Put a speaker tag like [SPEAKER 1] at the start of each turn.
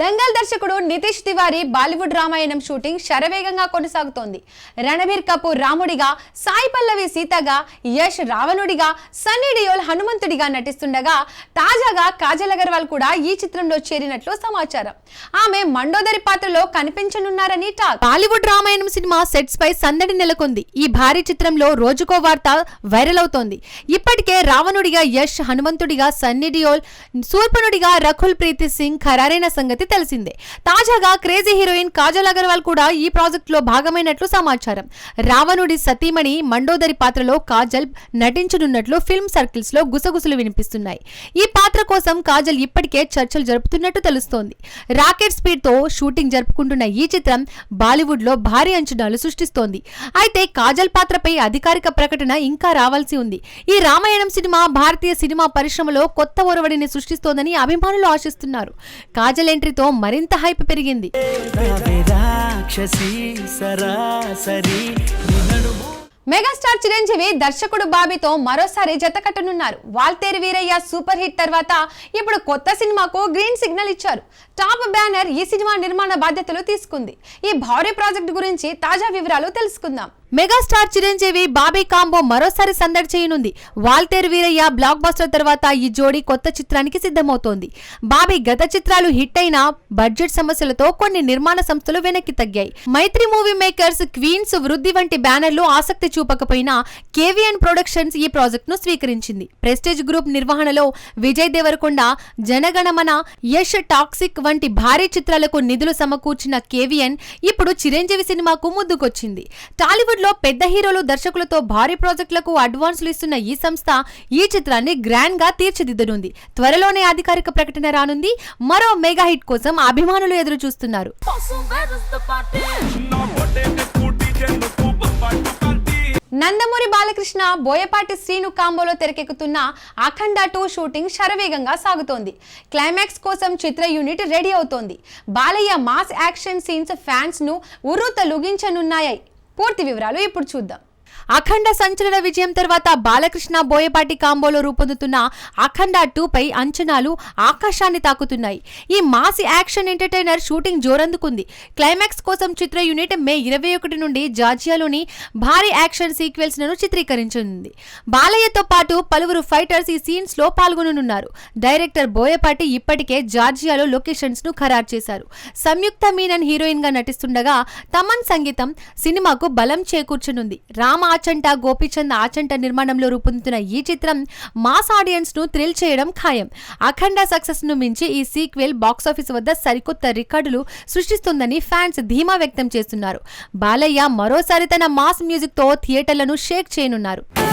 [SPEAKER 1] దంగల్ దర్శకుడు నితీష్ తివారీ బాలీవుడ్ రామాయణం షూటింగ్ శరవేగంగా కొనసాగుతోంది. రణబీర్ కపూర్ రాముడిగా సాయి పల్లవి సీతగా యష్ రావణుడిగా సన్నీ డియోల్ హనుమంతుడిగా నటిస్తుండగా తాజాగా కాజల్ అగర్వాల్ కూడా ఈ చిత్రంలో చేరినట్లు సమాచారం. ఆమె మండోదరి పాత్రలో కనిపించనున్నారని talk. Bollywood Ramayanam cinema sets పై సందడి నెలకొంది. ఈ భారీ చిత్రంలో రోజుకో వార్త వైరల్ అవుతోంది. ఇప్పటికే రావణుడిగా యష్ హనుమంతుడిగా సన్నీ డియోల్ శూర్పణుడిగా రకుల్ ప్రీతి సింగ్ ఖరారైన సంగతి తెలిసిందే. తాజాగా క్రేజీ హీరోయిన్ కాజల్ అగర్వాల్ కూడా ఈ ప్రాజెక్ట్లో భాగమైనట్లు సమాచారం. రావణుడి సతీమణి మండోదరి పాత్రలో కాజల్ నటించనున్నట్లు ఫిల్మ్ సర్కిల్స్లో గుసగుసలు వినిపిస్తున్నాయి. ఈ పాత్ర కోసం కాజల్ ఇప్పటికే చర్చలు జరుపుతున్నట్టు తెలుస్తోంది. రాకెట్ స్పీడ్తో షూటింగ్ జరుపుకుంటున్న ఈ చిత్రం బాలీవుడ్లో భారీ అంచనాలు సృష్టిస్తోంది. అయితే కాజల్ పాత్రపై అధికారిక ప్రకటన ఇంకా రావాల్సి ఉంది. ఈ రామాయణం సినిమా భారతీయ సినిమా పరిశ్రమలో కొత్త ఒరవడిని సృష్టిస్తోందని అభిమానులు ఆశిస్తున్నారు. కాజల్ ఎంట్రీతో మరింత హైప్ పెరిగింది. మెగాస్టార్ చిరంజీవి దర్శకుడు బాబీతో మరోసారి జతకట్టనున్నారు వాల్తేరి వాల్తేరు వీరయ్య సూపర్ హిట్ తర్వాత ఇప్పుడు కొత్త సినిమాకు గ్రీన్ సిగ్నల్ ఇచ్చారు. టాప్ బ్యానర్ ఈ సినిమా నిర్మాణ బాధ్యతలు తీసుకుంది. ఈ భారీ ప్రాజెక్ట్ గురించి తాజా వివరాలు తెలుసుకుందాం. మెగాస్టార్ చిరంజీవి బాబీ కాంబో మరోసారి సందడి చేయనుంది. వాల్తేర్ వీరయ్య బ్లాక్ బస్టర్ తర్వాత ఈ జోడీ కొత్త చిత్రానికి సిద్ధమవుతోంది. బాబీ గత చిత్రాలు హిట్ అయిన బడ్జెట్ సమస్యలతో కొన్ని నిర్మాణ సంస్థలు వెనక్కి తగ్గాయి. మైత్రి మూవీ మేకర్స్ క్వీన్స్ వృద్ధి వంటి బ్యానర్లు ఆసక్తి చూపకపోయినా కేవీఎన్ ప్రొడక్షన్స్ ఈ ప్రాజెక్ట్ను స్వీకరించింది. ప్రెస్టేజ్ గ్రూప్ నిర్వహణలో విజయ్ దేవరకొండ జనగణమన యష్ టాక్సిక్ వంటి భారీ చిత్రాలకు నిధులు సమకూర్చిన కేవీఎన్ ఇప్పుడు చిరంజీవి సినిమాకు ముద్దుకొచ్చింది టాలీవుడ్ లో పెద్ద హీరోలు దర్శకులతో భారీ ప్రాజెక్టులకు అడ్వాన్సులు ఇస్తున్న ఈ సంస్థ ఈ చిత్రాన్ని గ్రాండ్గా తీర్చిదిద్దనుంది. త్వరలోనే అధికారిక ప్రకటన రానుంది. మరో మెగా హిట్ కోసం అభిమానులు ఎదురు చూస్తున్నారు. నందమూరి బాలకృష్ణ బోయపాటి శ్రీను కాంబోలో తెరకెక్కుతున్న అఖండ టూ షూటింగ్ శరవేగంగా సాగుతోంది. క్లైమాక్స్ కోసం చిత్ర యూనిట్ రెడీ అవుతోంది. బాలయ్య మాస్ యాక్షన్ సీన్స్ ఫ్యాన్స్ను ఉర్రూత లుగించనున్నాయి పూర్తి వివరాలు ఇప్పుడు చూద్దాం. అఖండ సంచలన విజయం తర్వాత బాలకృష్ణ బోయపాటి కాంబోలో రూపొందుతున్న అఖండ టూ పై అంచనాలు ఆకాశాన్ని తాకుతున్నాయి. ఈ మాసి యాక్షన్ ఎంటర్టైనర్ షూటింగ్ జోరందుకుంది. క్లైమాక్స్ కోసం చిత్ర యూనిట్ మే ఇరవై ఒకటి నుండి జార్జియాలోని భారీ యాక్షన్ సీక్వెల్స్లను చిత్రీకరించనుంది. బాలయ్యతో పాటు పలువురు ఫైటర్స్ ఈ సీన్స్లో పాల్గొననున్నారు. డైరెక్టర్ బోయపాటి ఇప్పటికే జార్జియాలో లొకేషన్స్ను ఖరారు చేశారు. సంయుక్త మీనన్ హీరోయిన్గా నటిస్తుండగా తమన్ సంగీతం సినిమాకు బలం చేకూర్చనుంది. రామ్ ఆచంట గోపీచంద్ ఆచంట నిర్మాణంలో రూపొందుతున్న ఈ చిత్రం మాస్ ఆడియన్స్ను థ్రిల్ చేయడం ఖాయం. అఖండ సక్సెస్ను మించి ఈ సీక్వెల్ బాక్సాఫీస్ వద్ద సరికొత్త రికార్డులు సృష్టిస్తుందని ఫ్యాన్స్ ధీమా వ్యక్తం చేస్తున్నారు. బాలయ్య మరోసారి తన మాస్ మ్యూజిక్తో థియేటర్లను షేక్ చేయనున్నారు.